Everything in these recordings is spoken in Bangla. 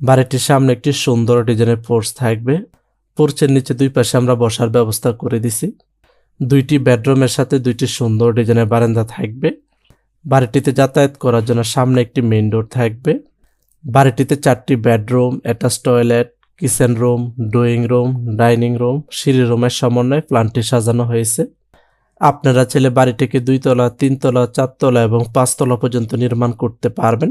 বাড়িটির সামনে একটি সুন্দর ডিজাইনের পোর্চ থাকবে। পোর্চের নিচে দুই পাশে আমরা বসার ব্যবস্থা করে দিছি। দুইটি বেডরুমের সাথে দুইটি সুন্দর ডিজাইনের বারান্দা থাকবে। বাড়িটিতে যাতায়াত করার জন্য সামনে একটি মেইন ডোর থাকবে। বাড়িটিতে চারটি bedroom attach toilet, kitchen room, drawing room, dining room, সিঁড়ি রুমের সমন্বয়ে প্ল্যানটি সাজানো হয়েছে। আপনারা ছেলে বাড়িটিকে দুইতলা, তিনতলা, চারতলা এবং পাঁচতলা পর্যন্ত নির্মাণ করতে পারবেন।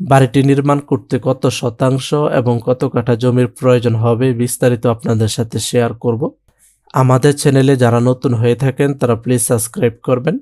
বাড়িটি নির্মাণ করতে কত শতাংশ এবং কত কাঠা জমির প্রয়োজন হবে বিস্তারিত আপনাদের সাথে শেয়ার করব। আমাদের চ্যানেলে যারা নতুন হয়ে থাকেন, তারা প্লিজ সাবস্ক্রাইব করবেন।